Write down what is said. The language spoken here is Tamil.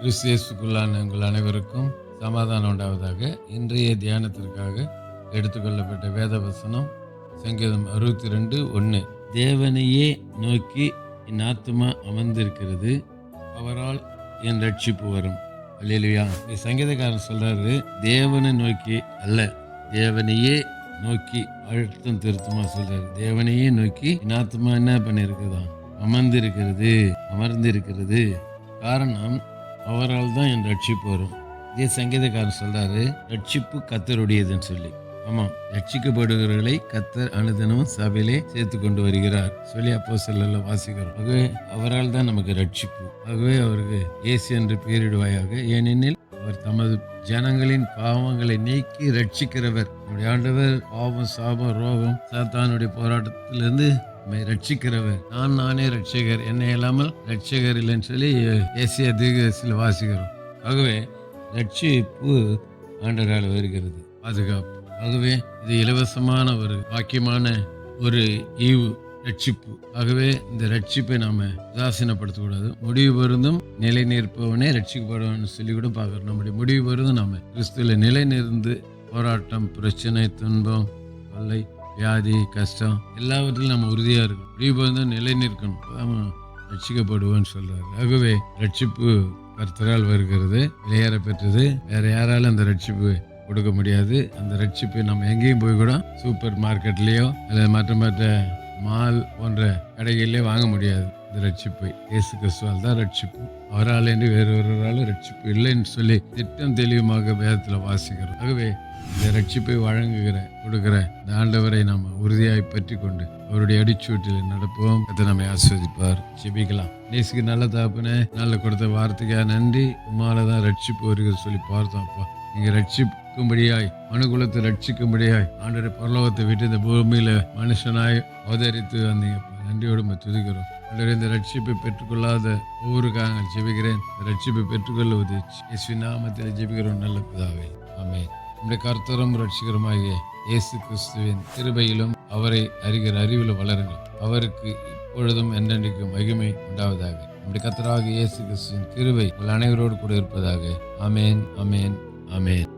கிறிஸ்தியஸுக்குள்ளான உங்கள் அனைவருக்கும் சமாதானம் உண்டாவதாக இன்றைய தியானத்திற்காக எடுத்துக்கொள்ளப்பட்ட வேத வசனம் சங்கீதம் அறுபத்தி ரெண்டு ஒன்று தேவனையே நோக்கி என் ஆத்மா அமர்ந்திருக்கிறது அவரால் என் ரட்சிப்பு வரும். அல்லேலுயா. இந்த சங்கீதக்காரன் சொல்கிறாரு தேவனை நோக்கி அல்ல தேவனையே நோக்கி அழுத்தம் திருத்தமாக சொல்கிறார் தேவனையே நோக்கி என் ஆத்மா என்ன பண்ணியிருக்குதா? அமர்ந்திருக்கிறது அமர்ந்திருக்கிறது. காரணம் அவரால் தான் என் ரட்சிப்பு வரும். இதே சங்கீதக்காரர் சொல்கிறாரு ரட்சிப்பு கத்தருடையதுன்னு சொல்லி. ஆமாம் ரட்சிக்கப்படுகிறவர்களை கத்தர் அனுதினமும் சபையிலே சேர்த்து கொண்டு வருகிறார் சொல்லி அப்போ செல்ல வாசிக்கிறோம். ஆகவே அவரால் தான் நமக்கு ரட்சிப்பு. ஆகவே அவருக்கு ஏசி என்று பெயரிடுவாயாக. ஏனெனில் அவர் தமது ஜனங்களின் பாவங்களை நீக்கி ரட்சிக்கிறவர். நம்முடைய ஆண்டவர் பாவம் சாபம் ரோகம் சாத்தானுடைய போராட்டத்திலிருந்து ரட்சிக்கிறவர். நான் நானே ரட்சகர் என்னை இல்லாமல் ரட்சகர் இல்லைன்னு சொல்லி ஏசிய தீர்க்கதரிசியில் வாசிக்கிறோம். ஆகவே ரட்சிப்பு ஆண்டவரால் வருகிறது. பாதுகாப்பு. ஆகவே இது இலவசமான ஒரு வாக்கியமான ஒரு ஈவு ரட்சிப்பு. ஆகவே இந்த ரட்சிப்பை நாம உதாசீனப்படுத்தக்கூடாது. முடிவு பொருந்தும் நிலை நிற்பவனே ரட்சிக்கப்படுவன் சொல்லி கூட பார்க்குறோம். நம்முடைய முடிவு பொருந்தும் நாம கிறிஸ்துவில் நிலை நிறுந்து போராட்டம் பிரச்சனை துன்பம் கொள்ளை வியாதி கஷ்டம் எல்லாவற்றிலும் நம்ம உறுதியாக இருக்கணும். முடிவு நிலை நிற்கணும். நாம ரட்சிக்கப்படுவோம்னு சொல்கிறார் ஆகவே ரட்சிப்பு கர்த்தரால் வருகிறது விளையாற பெற்றது. வேற யாராலும் அந்த ரட்சிப்பு கொடுக்க முடியாது. அந்த ரட்சிப்பு நம்ம எங்கேயும் போய் கூட சூப்பர் மார்க்கெட்லேயோ அல்லது மற்ற மற்ற மால் போன்ற கடைகளிலே வாங்க முடியாது. இந்த ரட்சிப்பை. இயேசு கிறிஸ்துவால் தான் ரட்சிப்பு. அவரால் என்று வேறு ஒருவரால் ரட்சிப்பு இல்லைன்னு சொல்லி திட்டம் தெளிவுமாக வேதத்தில் வாசிக்கிறோம். ஆகவே இந்த ரட்சிப்பை வழங்குகிற கொடுக்கிற இந்த ஆண்டவரை நாம் உறுதியாய் பற்றி கொண்டு அவருடைய அடிச்சூட்டில் நடப்போம். அதை நம்மை ஆஸ்வதிப்பார் ஜெபிக்கலாம். நேசுக்கு நல்ல தாப்புனே நல்ல கொடுத்த வார்த்தைக்காக நன்றி. உமால தான் ரட்சிப்பு வருகிற சொல்லி பார்த்தோம் அப்பா. நீங்கள் ரட்சிக்கும்படியாய் மனுகுலத்தை ரட்சிக்கும்படியாய் ஆண்டரை பரலோகத்தை விட்டு இந்த பூமியில் மனுஷனாய் அவதரித்து வந்தீங்க நன்றியோடு நம்ம துதிக்கிறோம். ஆண்டவரே இந்த ரட்சிப்பை பெற்றுக்கொள்ளாத ஒவ்வொருக்காக காரணங்கள் ஜெபிக்கிறேன். ரட்சிப்பை பெற்றுக்கொள்வது இயேசு நாமத்தில் ஜெபிக்கிறோம். நல்ல பிதாவே ஆமே நம்முடைய கர்த்தரும் ரட்சிகரமாகிய இயேசு கிறிஸ்துவின் திருபையிலும் அவரை அறிகிற அறிவில் வளருங்கள். அவருக்கு இப்பொழுதும் என்றென்றைக்கும் மகிமை உண்டாவதாக. நம்முடைய கத்தராக இயேசு கிறிஸ்துவின் கிருபை உங்கள் அனைவரோடு கூட இருப்பதாக. அமேன் அமேன் அமேன்